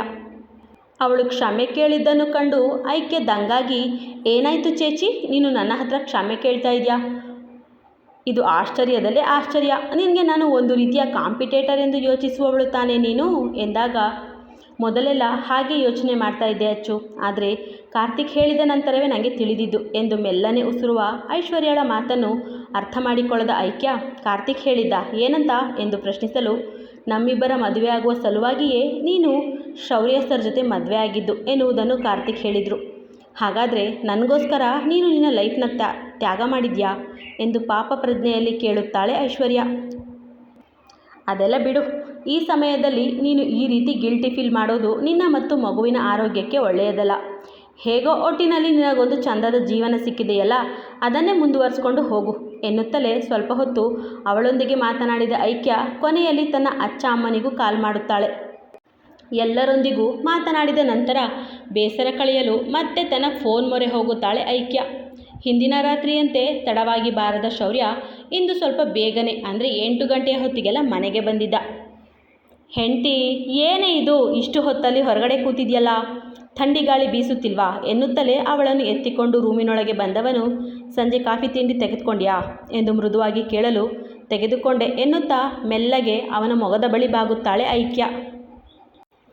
ಅವಳು ಕ್ಷಮೆ ಕೇಳಿದ್ದನ್ನು ಕಂಡು ಐಕ್ಯ ದಂಗಾಗಿ, ಏನಾಯಿತು ಚೇಚಿ? ನೀನು ನನ್ನ ಹತ್ರ ಕ್ಷಮೆ ಕೇಳ್ತಾ ಇದೆಯಾ? ಇದು ಆಶ್ಚರ್ಯದಲ್ಲೇ ಆಶ್ಚರ್ಯ. ನಿನಗೆ ನಾನು ಒಂದು ರೀತಿಯ ಕಾಂಪಿಟೇಟರ್ ಎಂದು ಯೋಚಿಸುವವಳು ತಾನೆ ನೀನು? ಎಂದಾಗ, ಮೊದಲೆಲ್ಲ ಹಾಗೆ ಯೋಚನೆ ಮಾಡ್ತಾ ಇದ್ದೆ ಅಚ್ಚು. ಆದರೆ ಕಾರ್ತಿಕ್ ಹೇಳಿದ ನಂತರವೇ ನನಗೆ ತಿಳಿದಿದ್ದು ಎಂದು ಮೆಲ್ಲನೆ ಉಸಿರುವ ಐಶ್ವರ್ಯಳ ಮಾತನ್ನು ಅರ್ಥ ಮಾಡಿಕೊಳ್ಳದ ಐಕ್ಯ ಕಾರ್ತಿಕ್ ಹೇಳಿದ್ದ ಏನಂತ ಎಂದು ಪ್ರಶ್ನಿಸಲು, ನಮ್ಮಿಬ್ಬರ ಮದುವೆ ಆಗುವ ಸಲುವಾಗಿಯೇ ನೀನು ಶೌರ್ಯ ಜೊತೆ ಮದುವೆ ಆಗಿದ್ದು ಎನ್ನುವುದನ್ನು ಕಾರ್ತಿಕ್ ಹೇಳಿದರು. ಹಾಗಾದರೆ ನನಗೋಸ್ಕರ ನೀನು ನಿನ್ನ ಲೈಫ್ನ ತ್ಯಾ, ತ್ಯಾಗ ಮಾಡಿದ್ಯಾ? ಎಂದು ಪಾಪ ಪ್ರಜ್ಞೆಯಲ್ಲಿ ಕೇಳುತ್ತಾಳೆ ಐಶ್ವರ್ಯ. ಅದೆಲ್ಲ ಬಿಡು. ಈ ಸಮಯದಲ್ಲಿ ನೀನು ಈ ರೀತಿ ಗಿಲ್ಟಿ ಫೀಲ್ ಮಾಡೋದು ನಿನ್ನ ಮತ್ತು ಮಗುವಿನ ಆರೋಗ್ಯಕ್ಕೆ ಒಳ್ಳೆಯದಲ್ಲ. ಹೇಗೋ ಒಟ್ಟಿನಲ್ಲಿ ನಿನಗೊಂದು ಚಂದದ ಜೀವನ ಸಿಕ್ಕಿದೆಯಲ್ಲ, ಅದನ್ನೇ ಮುಂದುವರಿಸ್ಕೊಂಡು ಹೋಗು ಎನ್ನುತ್ತಲೇ ಸ್ವಲ್ಪ ಹೊತ್ತು ಅವಳೊಂದಿಗೆ ಮಾತನಾಡಿದ ಐಕ್ಯ ಕೊನೆಯಲ್ಲಿ ತನ್ನ ಅಚ್ಚ ಅಮ್ಮನಿಗೂ ಕಾಲ್ ಮಾಡುತ್ತಾಳೆ. ಎಲ್ಲರೊಂದಿಗೂ ಮಾತನಾಡಿದ ನಂತರ ಬೇಸರ ಕಳೆಯಲು ಮತ್ತೆ ತನ್ನ ಫೋನ್ ಮೊರೆ ಹೋಗುತ್ತಾಳೆ ಐಕ್ಯ. ಹಿಂದಿನ ರಾತ್ರಿಯಂತೆ ತಡವಾಗಿ ಬಾರದ ಶೌರ್ಯ ಇಂದು ಸ್ವಲ್ಪ ಬೇಗನೆ, ಅಂದರೆ ಎಂಟು ಗಂಟೆಯ ಹೊತ್ತಿಗೆಲ್ಲ ಮನೆಗೆ ಬಂದಿದ್ದ. ಹೆಂಡತಿ, ಏನೇ ಇದು? ಇಷ್ಟು ಹೊತ್ತಲ್ಲಿ ಹೊರಗಡೆ ಕೂತಿದೆಯಲ್ಲ? ಥಂಡಿ ಗಾಳಿ ಬೀಸುತ್ತಿಲ್ವಾ? ಎನ್ನುತ್ತಲೇ ಅವಳನ್ನು ಎತ್ತಿಕೊಂಡು ರೂಮಿನೊಳಗೆ ಬಂದವನು, ಸಂಜೆ ಕಾಫಿ ತಿಂಡಿ ತೆಗೆದುಕೊಂಡ್ಯಾ? ಎಂದು ಮೃದುವಾಗಿ ಕೇಳಲು ತೆಗೆದುಕೊಂಡೆ ಎನ್ನುತ್ತಾ ಮೆಲ್ಲಗೆ ಅವನ ಮೊಗದ ಬಳಿ ಬಾಗುತ್ತಾಳೆ ಐಕ್ಯ.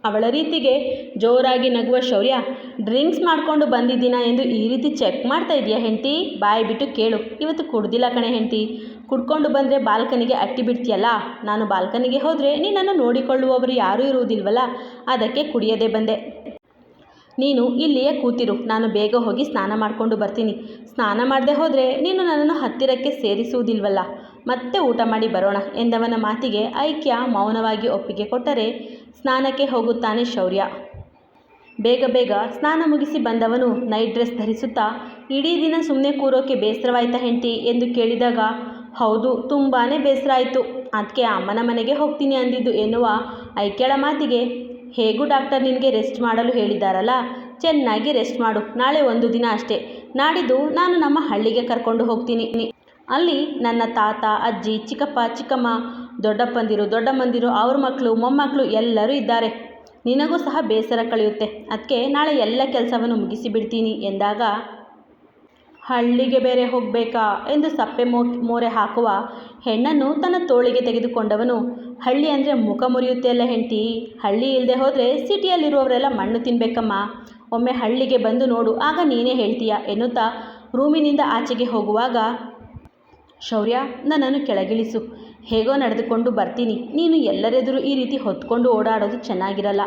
ಅವಳ ರೀತಿಗೆ ಜೋರಾಗಿ ನಗುವ ಶೌರ್ಯ, ಡ್ರಿಂಕ್ಸ್ ಮಾಡಿಕೊಂಡು ಬಂದಿದ್ದೀನಾ ಎಂದು ಈ ರೀತಿ ಚೆಕ್ ಮಾಡ್ತಾ ಇದೆಯಾ ಹೆಂಡ್ತಿ? ಬಾಯಿ ಬಿಟ್ಟು ಕೇಳು. ಇವತ್ತು ಕುಡ್ದಿಲ್ಲ ಕಣೆ ಹೆಂಡ್ತಿ. ಕುಡ್ಕೊಂಡು ಬಂದರೆ ಬಾಲ್ಕನಿಗೆ ಅಟ್ಟಿ ಬಿಡ್ತೀಯಲ್ಲ? ನಾನು ಬಾಲ್ಕನಿಗೆ ಹೋದರೆ ನೀನನ್ನು ನೋಡಿಕೊಳ್ಳುವವರು ಯಾರೂ ಇರುವುದಿಲ್ವಲ್ಲ? ಅದಕ್ಕೆ ಕುಡಿಯದೇ ಬಂದೆ. ನೀನು ಇಲ್ಲಿಯೇ ಕೂತಿರು. ನಾನು ಬೇಗ ಹೋಗಿ ಸ್ನಾನ ಮಾಡಿಕೊಂಡು ಬರ್ತೀನಿ. ಸ್ನಾನ ಮಾಡದೆ ಹೋದರೆ ನೀನು ನನ್ನನ್ನು ಹತ್ತಿರಕ್ಕೆ ಸೇರಿಸುವುದಿಲ್ವಲ್ಲ? ಮತ್ತೆ ಊಟ ಮಾಡಿ ಬರೋಣ ಎಂದವನ ಮಾತಿಗೆ ಐಕ್ಯ ಮೌನವಾಗಿ ಒಪ್ಪಿಗೆ ಕೊಟ್ಟರೆ ಸ್ನಾನಕ್ಕೆ ಹೋಗುತ್ತಾನೆ ಶೌರ್ಯ. ಬೇಗ ಬೇಗ ಸ್ನಾನ ಮುಗಿಸಿ ಬಂದವನು ನೈಟ್ ಡ್ರೆಸ್ ಧರಿಸುತ್ತಾ, ಇಡೀ ದಿನ ಸುಮ್ಮನೆ ಕೂರೋಕೆ ಬೇಸರವಾಯ್ತಾ ಹೆಂಡತಿ ಎಂದು ಕೇಳಿದಾಗ, ಹೌದು ತುಂಬಾ ಬೇಸರ ಆಯಿತು ಅದಕ್ಕೆ ಅಮ್ಮನ ಮನೆಗೆ ಹೋಗ್ತೀನಿ ಅಂದಿದ್ದು ಎನ್ನುವ ಐಕ್ಯಳ ಮಾತಿಗೆ, ಹೇಗೂ ಡಾಕ್ಟರ್ ನಿನಗೆ ರೆಸ್ಟ್ ಮಾಡಲು ಹೇಳಿದ್ದಾರಲ್ಲ, ಚೆನ್ನಾಗಿ ರೆಸ್ಟ್ ಮಾಡು, ನಾಳೆ ಒಂದು ದಿನ ಅಷ್ಟೇ. ನಾಡಿದ್ದು ನಾನು ನಮ್ಮ ಹಳ್ಳಿಗೆ ಕರ್ಕೊಂಡು ಹೋಗ್ತೀನಿ. ಅಲ್ಲಿ ನನ್ನ ತಾತ, ಅಜ್ಜಿ, ಚಿಕ್ಕಪ್ಪ, ಚಿಕ್ಕಮ್ಮ ದೊಡ್ಡಪ್ಪಂದಿರು, ದೊಡ್ಡಮ್ಮಂದಿರು, ಅವ್ರ ಮಕ್ಕಳು ಮೊಮ್ಮಕ್ಕಳು ಎಲ್ಲರೂ ಇದ್ದಾರೆ. ನಿನಗೂ ಸಹ ಬೇಸರ ಕಳೆಯುತ್ತೆ. ಅದಕ್ಕೆ ನಾಳೆ ಎಲ್ಲ ಕೆಲಸವನ್ನು ಮುಗಿಸಿ ಬಿಡ್ತೀನಿ ಎಂದಾಗ, ಹಳ್ಳಿಗೆ ಬೇರೆ ಹೋಗಬೇಕಾ ಎಂದು ಸಪ್ಪೆ ಮೋ, ಮೋರೆ ಹಾಕುವ ಹೆಣ್ಣನ್ನು ತನ್ನ ತೋಳಿಗೆ ತೆಗೆದುಕೊಂಡವನು, ಹಳ್ಳಿ ಅಂದರೆ ಮುಖ ಮುರಿಯುತ್ತೆ ಅಲ್ಲ ಹೆಂಡತಿ? ಹಳ್ಳಿ ಇಲ್ಲದೆ ಹೋದರೆ ಸಿಟಿಯಲ್ಲಿರುವವರೆಲ್ಲ ಮಣ್ಣು ತಿನ್ಬೇಕಮ್ಮ. ಒಮ್ಮೆ ಹಳ್ಳಿಗೆ ಬಂದು ನೋಡು, ಆಗ ನೀನೇ ಹೇಳ್ತೀಯ ಎನ್ನುತ್ತಾ ರೂಮಿನಿಂದ ಆಚೆಗೆ ಹೋಗುವಾಗ ಶೌರ್ಯ, ನನ್ನನ್ನು ಕೆಳಗಿಳಿಸು. ಹೇಗೋ ನಡೆದುಕೊಂಡು ಬರ್ತೀನಿ. ನೀನು ಎಲ್ಲರೆದುರು ಈ ರೀತಿ ಹೊತ್ಕೊಂಡು ಓಡಾಡೋದು ಚೆನ್ನಾಗಿರಲ್ಲ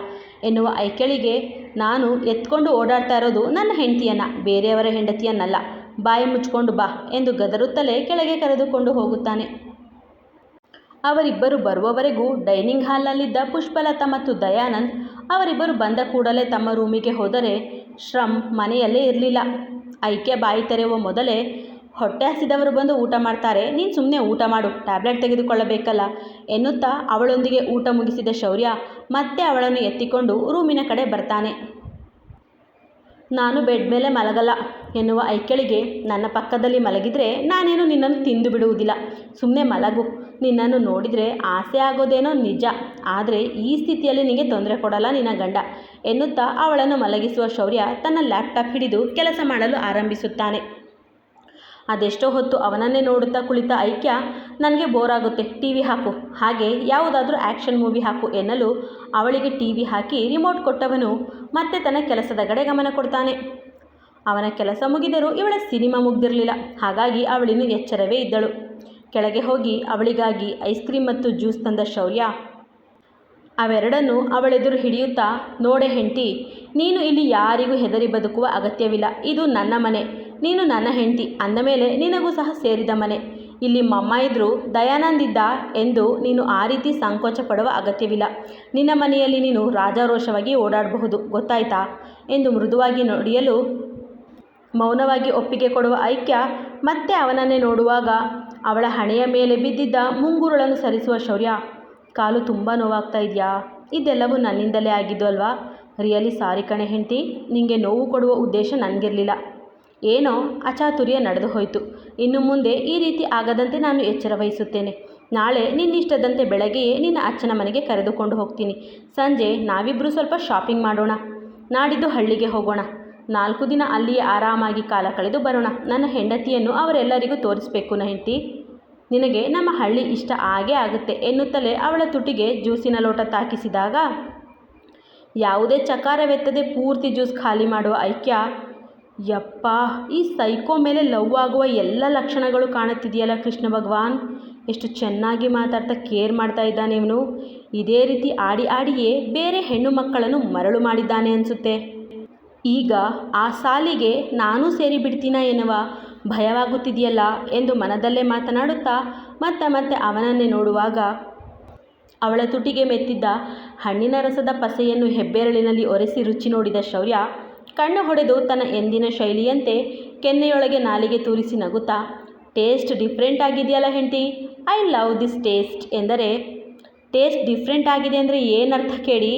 ಎನ್ನುವ ಐಕೆಳಿಗೆ ನಾನು ಎತ್ಕೊಂಡು ಓಡಾಡ್ತಾ ಇರೋದು ನನ್ನ ಹೆಂಡತಿಯನ್ನ, ಬೇರೆಯವರ ಹೆಂಡತಿಯನ್ನಲ್ಲ. ಬಾಯಿ ಮುಚ್ಕೊಂಡು ಬಾ ಎಂದು ಗದರುತ್ತಲೇ ಕೆಳಗೆ ಕರೆದುಕೊಂಡು ಹೋಗುತ್ತಾನೆ. ಅವರಿಬ್ಬರು ಬರುವವರೆಗೂ ಡೈನಿಂಗ್ ಹಾಲ್ನಲ್ಲಿದ್ದ ಪುಷ್ಪಲತಾ ಮತ್ತು ದಯಾನಂದ್ ಅವರಿಬ್ಬರು ಬಂದ ಕೂಡಲೇ ತಮ್ಮ ರೂಮಿಗೆ ಹೋದರೆ ಶ್ರಮ್ ಮನೆಯಲ್ಲೇ ಇರಲಿಲ್ಲ. ಐಕೆ ಬಾಯಿ ತೆರೆಯುವ ಮೊದಲೇ ಹೊಟ್ಟೆ ಹಸಿದವರು ಬಂದು ಊಟ ಮಾಡ್ತಾರೆ. ನೀನು ಸುಮ್ಮನೆ ಊಟ ಮಾಡು ಟ್ಯಾಬ್ಲೆಟ್ ತೆಗೆದುಕೊಳ್ಳಬೇಕಲ್ಲ. ಎನ್ನುತ್ತಾ ಅವಳೊಂದಿಗೆ ಊಟ ಮುಗಿಸಿದ ಶೌರ್ಯ ಮತ್ತೆ ಅವಳನ್ನು ಎತ್ತಿಕೊಂಡು ರೂಮಿನ ಕಡೆ ಬರ್ತಾನೆ. ನಾನು ಬೆಡ್ ಮೇಲೆ ಮಲಗಲ್ಲ ಎನ್ನುವ ಐಕ್ಯಳಿಗೆ ನನ್ನ ಪಕ್ಕದಲ್ಲಿ ಮಲಗಿದರೆ ನಾನೇನು ನಿನ್ನನ್ನು ತಿಂದು ಬಿಡುವುದಿಲ್ಲ. ಸುಮ್ಮನೆ ಮಲಗು. ನಿನ್ನನ್ನು ನೋಡಿದರೆ ಆಸೆ ಆಗೋದೇನೋ ನಿಜ. ಆದರೆ ಈ ಸ್ಥಿತಿಯಲ್ಲಿ ನಿನಗೆ ತೊಂದರೆ ಕೊಡಲ್ಲ ನಿನ್ನ ಗಂಡ ಎನ್ನುತ್ತಾ ಅವಳನ್ನು ಮಲಗಿಸುವ ಶೌರ್ಯ ತನ್ನ ಲ್ಯಾಪ್ಟಾಪ್ ಹಿಡಿದು ಕೆಲಸ ಮಾಡಲು ಆರಂಭಿಸುತ್ತಾನೆ. ಅದೆಷ್ಟೋ ಹೊತ್ತು ಅವನನ್ನೇ ನೋಡುತ್ತಾ ಕುಳಿತ ಐಕ್ಯ, ನನಗೆ ಬೋರ್ ಆಗುತ್ತೆ ಟಿ ವಿ ಹಾಕು. ಹಾಗೆ ಯಾವುದಾದ್ರೂ ಆ್ಯಕ್ಷನ್ ಮೂವಿ ಹಾಕು ಎನ್ನಲು ಅವಳಿಗೆ ಟಿ ವಿ ಹಾಕಿ ರಿಮೋಟ್ ಕೊಟ್ಟವನು ಮತ್ತೆ ತನ್ನ ಕೆಲಸದ ಕಡೆ ಗಮನ ಕೊಡ್ತಾನೆ. ಅವನ ಕೆಲಸ ಮುಗಿದರೂ ಇವಳ ಸಿನಿಮಾ ಮುಗ್ದಿರಲಿಲ್ಲ. ಹಾಗಾಗಿ ಅವಳಿನ್ನು ಎಚ್ಚರವೇ ಇದ್ದಳು. ಕೆಳಗೆ ಹೋಗಿ ಅವಳಿಗಾಗಿ ಐಸ್ ಕ್ರೀಮ್ ಮತ್ತು ಜ್ಯೂಸ್ ತಂದ ಶೌರ್ಯ. ಅವೆರಡನ್ನು ಅವಳೆದುರು ಹಿಡಿಯುತ್ತಾ, ನೋಡೆ ಹೆಂಟಿ ನೀನು ಇಲ್ಲಿ ಯಾರಿಗೂ ಹೆದರಿ ಬದುಕುವ ಅಗತ್ಯವಿಲ್ಲ. ಇದು ನನ್ನ ಮನೆ. ನೀನು ನನ್ನ ಹೆಂಡತಿ ಅಂದ ಮೇಲೆ ನಿನಗೂ ಸಹ ಸೇರಿದ ಮನೆ. ಇಲ್ಲಿ ಮಮ್ಮ ಇದ್ದರು ದಯಾನಂದ್ ಇದ್ದ ಎಂದು ನೀನು ಆ ರೀತಿ ಸಂಕೋಚ ಪಡುವ ಅಗತ್ಯವಿಲ್ಲ. ನಿನ್ನ ಮನೆಯಲ್ಲಿ ನೀನು ರಾಜಾರೋಷವಾಗಿ ಓಡಾಡಬಹುದು, ಗೊತ್ತಾಯ್ತಾ? ಎಂದು ಮೃದುವಾಗಿ ನುಡಿಯಲು ಮೌನವಾಗಿ ಒಪ್ಪಿಗೆ ಕೊಡುವ ಐಕ್ಯ ಮತ್ತೆ ಅವನನ್ನೇ ನೋಡುವಾಗ ಅವಳ ಹಣೆಯ ಮೇಲೆ ಬಿದ್ದಿದ್ದ ಮುಂಗುರುಳನ್ನು ಸರಿಸುವ ಶೌರ್ಯ. ಕಾಲು ತುಂಬ ನೋವಾಗ್ತಾ ಇದೆಯಾ? ಇದೆಲ್ಲವೂ ನನ್ನಿಂದಲೇ ಆಗಿದ್ದು ಅಲ್ವಾ? ರಿಯಲಿ ಸಾರಿ ಕಣೆ ಹೆಂಡತಿ ನಿನಗೆ ನೋವು ಕೊಡುವ ಉದ್ದೇಶ ನನಗಿರಲಿಲ್ಲ. ಏನೋ ಅಚಾತುರ್ಯ ನಡೆದು ಹೋಯಿತು. ಇನ್ನು ಮುಂದೆ ಈ ರೀತಿ ಆಗದಂತೆ ನಾನು ಎಚ್ಚರ ವಹಿಸುತ್ತೇನೆ. ನಾಳೆ ನಿನ್ನಿಷ್ಟದಂತೆ ಬೆಳಗ್ಗೆಯೇ ನಿನ್ನ ಅಚ್ಚನ ಮನೆಗೆ ಕರೆದುಕೊಂಡು ಹೋಗ್ತೀನಿ. ಸಂಜೆ ನಾವಿಬ್ಬರೂ ಸ್ವಲ್ಪ ಶಾಪಿಂಗ್ ಮಾಡೋಣ. ನಾಡಿದ್ದು ಹಳ್ಳಿಗೆ ಹೋಗೋಣ. ನಾಲ್ಕು ದಿನ ಅಲ್ಲಿಯೇ ಆರಾಮಾಗಿ ಕಾಲ ಕಳೆದು ಬರೋಣ. ನನ್ನ ಹೆಂಡತಿಯನ್ನು ಅವರೆಲ್ಲರಿಗೂ ತೋರಿಸಬೇಕು ನ ಹೆಂಡತಿ. ನಿನಗೆ ನಮ್ಮ ಹಳ್ಳಿ ಇಷ್ಟ ಆಗೇ ಆಗುತ್ತೆ ಎನ್ನುತ್ತಲೇ ಅವಳ ತುಟಿಗೆ ಜ್ಯೂಸಿನ ಲೋಟ ತಾಕಿಸಿದಾಗ, ಯಾವುದೇ ಚಕಾರವೆತ್ತದೆ ಪೂರ್ತಿ ಜ್ಯೂಸ್ ಖಾಲಿ ಮಾಡುವ ಐಕ್ಯ ಯಪ್ಪ, ಈ ಸೈಕೋ ಮೇಲೆ ಲವ್ ಆಗುವ ಎಲ್ಲ ಲಕ್ಷಣಗಳು ಕಾಣುತ್ತಿದೆಯಲ್ಲ ಕೃಷ್ಣ ಭಗವಾನ್? ಎಷ್ಟು ಚೆನ್ನಾಗಿ ಮಾತಾಡ್ತಾ ಕೇರ್ ಮಾಡ್ತಾ ಇದ್ದಾನೆ ಇವನು. ಇದೇ ರೀತಿ ಆಡಿ ಆಡಿಯೇ ಬೇರೆ ಹೆಣ್ಣು ಮಕ್ಕಳನ್ನು ಮರಳು ಮಾಡಿದ್ದಾನೆ ಅನಿಸುತ್ತೆ. ಈಗ ಆ ಸಾಲಿಗೆ ನಾನೂ ಸೇರಿ ಬಿಡ್ತೀನ ಎನ್ನುವ? ಭಯವಾಗುತ್ತಿದೆಯಲ್ಲ ಎಂದು ಮನದಲ್ಲೇ ಮಾತನಾಡುತ್ತಾ ಮತ್ತೆ ಮತ್ತೆ ಅವನನ್ನೇ ನೋಡುವಾಗ ಅವಳ ತುಟಿಗೆ ಮೆತ್ತಿದ್ದ ಹಣ್ಣಿನ ರಸದ ಪಸೆಯನ್ನು ಹೆಬ್ಬೆರಳಿನಲ್ಲಿ ಒರೆಸಿ ರುಚಿ ನೋಡಿದ ಶೌರ್ಯ ಕಣ್ಣು ಹೊಡೆದು ತನ್ನ ಎಂದಿನ ಶೈಲಿಯಂತೆ ಕೆನ್ನೆಯೊಳಗೆ ನಾಲಿಗೆ ತೂರಿಸಿ ನಗುತ್ತಾ, ಟೇಸ್ಟ್ ಡಿಫ್ರೆಂಟ್ ಆಗಿದೆಯಲ್ಲ ಹೆಂಡತಿ, ಐ ಲವ್ ದಿಸ್ ಟೇಸ್ಟ್ ಎಂದರೆ, ಟೇಸ್ಟ್ ಡಿಫ್ರೆಂಟ್ ಆಗಿದೆ ಅಂದರೆ ಏನರ್ಥ ಕೇಳಿ?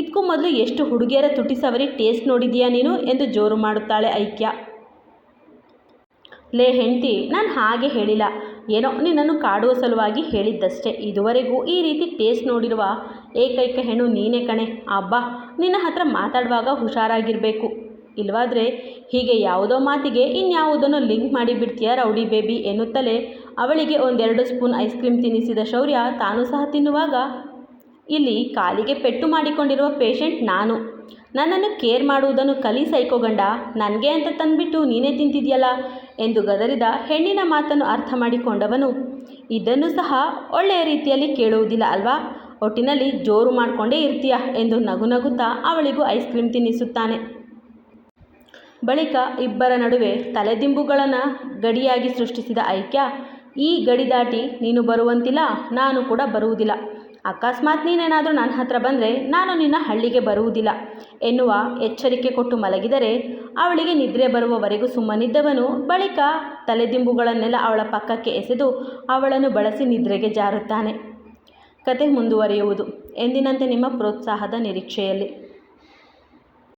ಇದಕ್ಕೂ ಮೊದಲು ಎಷ್ಟು ಹುಡುಗಿಯರ ತುಟಿ ಸವರಿ ಟೇಸ್ಟ್ ನೋಡಿದೀಯಾ ನೀನು? ಎಂದು ಜೋರು ಮಾಡುತ್ತಾಳೆ ಐಕ್ಯ. ಲೇ ಹೆಂಡತಿ, ನಾನು ಹಾಗೆ ಹೇಳಿಲ್ಲ. ಏನೋ ನಿನ್ನನ್ನು ಕಾಡುವ ಸಲುವಾಗಿ ಹೇಳಿದ್ದಷ್ಟೇ. ಇದುವರೆಗೂ ಈ ರೀತಿ ಟೇಸ್ಟ್ ನೋಡಿರುವ ಏಕೈಕ ಹೆಣ್ಣು ನೀನೇ ಕಣೆ. ಅಬ್ಬಾ, ನಿನ್ನ ಹತ್ರ ಮಾತಾಡುವಾಗ ಹುಷಾರಾಗಿರಬೇಕು. ಇಲ್ವಾದರೆ ಹೀಗೆ ಯಾವುದೋ ಮಾತಿಗೆ ಇನ್ಯಾವುದನ್ನು ಲಿಂಕ್ ಮಾಡಿಬಿಡ್ತೀಯ ರೌಡಿ ಬೇಬಿ ಎನ್ನುತ್ತಲೇ ಅವಳಿಗೆ ಒಂದೆರಡು ಸ್ಪೂನ್ ಐಸ್ ಕ್ರೀಮ್ ತಿನ್ನಿಸಿದ ಶೌರ್ಯ ತಾನು ಸಹ ತಿನ್ನುವಾಗ ಇಲ್ಲಿ ಕಾಲಿಗೆ ಪೆಟ್ಟು ಮಾಡಿಕೊಂಡಿರುವ ಪೇಷಂಟ್ ನಾನು. ನನ್ನನ್ನು ಕೇರ್ ಮಾಡುವುದನ್ನು ಕಲಿ ಸೈಕೋಗಂಡ ನನಗೆ ಅಂತ ತಂದುಬಿಟ್ಟು ನೀನೇ ತಿಂತಿದ್ಯಲ್ಲ. ಎಂದು ಗದರಿದ ಹೆಣ್ಣಿನ ಮಾತನ್ನು ಅರ್ಥ ಮಾಡಿಕೊಂಡವನು. ಇದನ್ನು ಸಹ ಒಳ್ಳೆಯ ರೀತಿಯಲ್ಲಿ ಕೇಳುವುದಿಲ್ಲ ಅಲ್ವಾ? ಒಟ್ಟಿನಲ್ಲಿ ಜೋರು ಮಾಡಿಕೊಂಡೇ ಇರ್ತೀಯ ಎಂದು ನಗು ನಗುತ್ತಾ ಅವಳಿಗೂ ಐಸ್ ಕ್ರೀಮ್ ತಿನ್ನಿಸುತ್ತಾನೆ. ಬಳಿಕ ಇಬ್ಬರ ನಡುವೆ ತಲೆದಿಂಬುಗಳನ್ನು ಗಡಿಯಾಗಿ ಸೃಷ್ಟಿಸಿದ ಐಕ್ಯ, ಈ ಗಡಿ ದಾಟಿ ನೀನು ಬರುವಂತಿಲ್ಲ, ನಾನು ಕೂಡ ಬರುವುದಿಲ್ಲ. ಅಕಸ್ಮಾತ್ ನೀನೇನಾದರೂ ನನ್ನ ಹತ್ರ ಬಂದರೆ ನಾನು ನಿನ್ನ ಹಳ್ಳಿಗೆ ಬರುವುದಿಲ್ಲ. ಎನ್ನುವ ಎಚ್ಚರಿಕೆ ಕೊಟ್ಟು ಮಲಗಿದರೆ ಅವಳಿಗೆ ನಿದ್ರೆ ಬರುವವರೆಗೂ ಸುಮ್ಮನಿದ್ದವನು ಬಳಿಕ ತಲೆದಿಂಬುಗಳನ್ನೆಲ್ಲ ಅವಳ ಪಕ್ಕಕ್ಕೆ ಎಸೆದು ಅವಳನ್ನು ಬಳಸಿ ನಿದ್ರೆಗೆ ಜಾರುತ್ತಾನೆ. ಕತೆ ಮುಂದುವರಿಯುವುದು. ಎಂದಿನಂತೆ ನಿಮ್ಮ ಪ್ರೋತ್ಸಾಹದ ನಿರೀಕ್ಷೆಯಲ್ಲಿ.